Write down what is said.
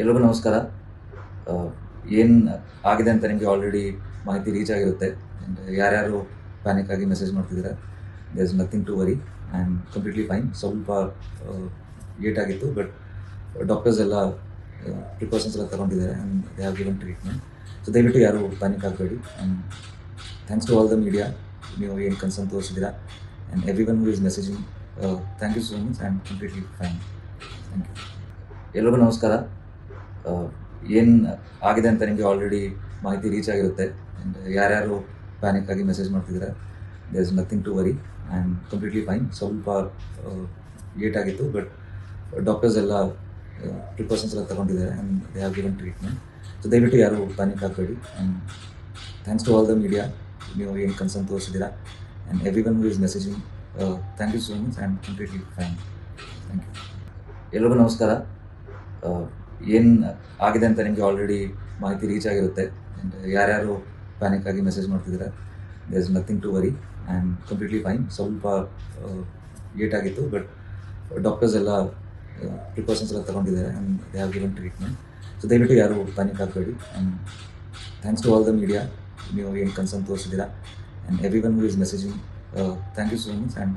ಎಲ್ರಿಗೂ ನಮಸ್ಕಾರ. ಏನು ಆಗಿದೆ ಅಂತ ನಿಮಗೆ ಆಲ್ರೆಡಿ ಮಾಹಿತಿ ರೀಚ್ ಆಗಿರುತ್ತೆ. ಯಾರ್ಯಾರು ಪ್ಯಾನಿಕ್ ಆಗಿ ಮೆಸೇಜ್ ಮಾಡ್ತಿದ್ದೀರಾ there is nothing to worry and completely fine ಸ್ವಲ್ಪ ಲೇಟ್ ಆಗಿತ್ತು ಬಟ್ ಡಾಕ್ಟರ್ಸ್ ಎಲ್ಲ ಪ್ರಿಕಾಷನ್ಸ್ ಎಲ್ಲ ತಗೊಂಡಿದ್ದಾರೆ and they have given treatment so ದಯವಿಟ್ಟು ಯಾರು ಪ್ಯಾನಿಕ್ ಆಗಬೇಡಿ. And thanks to all the media ನೀವು ಏನು concern ತೋರಿಸಿದ್ದೀರಾ and everyone who is messaging thank you so much and completely fine thank you ಎಲ್ರಿಗೂ ನಮಸ್ಕಾರ. ಏನು ಆಗಿದೆ ಅಂತ ನಿಮಗೆ ಆಲ್ರೆಡಿ ಮಾಹಿತಿ ರೀಚ್ ಆಗಿರುತ್ತೆ. ಆ್ಯಂಡ್ ಯಾರ್ಯಾರು ಪ್ಯಾನಿಕ್ ಆಗಿ ಮೆಸೇಜ್ ಮಾಡ್ತಿದ್ದೀರಾ there is nothing to worry and completely fine ಸ್ವಲ್ಪ ಲೇಟ್ ಆಗಿತ್ತು ಬಟ್ ಡಾಕ್ಟರ್ಸ್ ಎಲ್ಲ ಪ್ರಿಕಾಷನ್ಸ್ ಎಲ್ಲ ತಗೊಂಡಿದ್ದಾರೆ and they have given treatment so ದಯವಿಟ್ಟು ಯಾರು ಪ್ಯಾನಿಕ್ ಆಗಬೇಡಿ and thanks to all the media ನೀವು ಏನು concern ತೋರಿಸಿದ್ದೀರಾ and everyone who is messaging thank you so much and completely fine thank you ಎಲ್ರಿಗೂ ನಮಸ್ಕಾರ. ಏನು ಆಗಿದೆ ಅಂತ ನಿಮಗೆ ಆಲ್ರೆಡಿ ಮಾಹಿತಿ ರೀಚ್ ಆಗಿರುತ್ತೆ. ಆ್ಯಂಡ್ ಯಾರ್ಯಾರು ಪ್ಯಾನಿಕ್ ಆಗಿ ಮೆಸೇಜ್ ಮಾಡ್ತಿದ್ದೀರಾ there is nothing to worry and completely fine ಸ್ವಲ್ಪ ಲೇಟ್ ಆಗಿತ್ತು ಬಟ್ ಡಾಕ್ಟರ್ಸ್ ಎಲ್ಲ ಪ್ರಿಕಾಷನ್ಸ್ ಎಲ್ಲ ತಗೊಂಡಿದ್ದಾರೆ and they have given treatment so ದಯವಿಟ್ಟು ಯಾರು ಪ್ಯಾನಿಕ್ ಆಗಬೇಡಿ. And thanks to all the media ನೀವು ಏನು concern ತೋರಿಸಿದ್ದೀರಾ. And everyone who messaging thank you so much and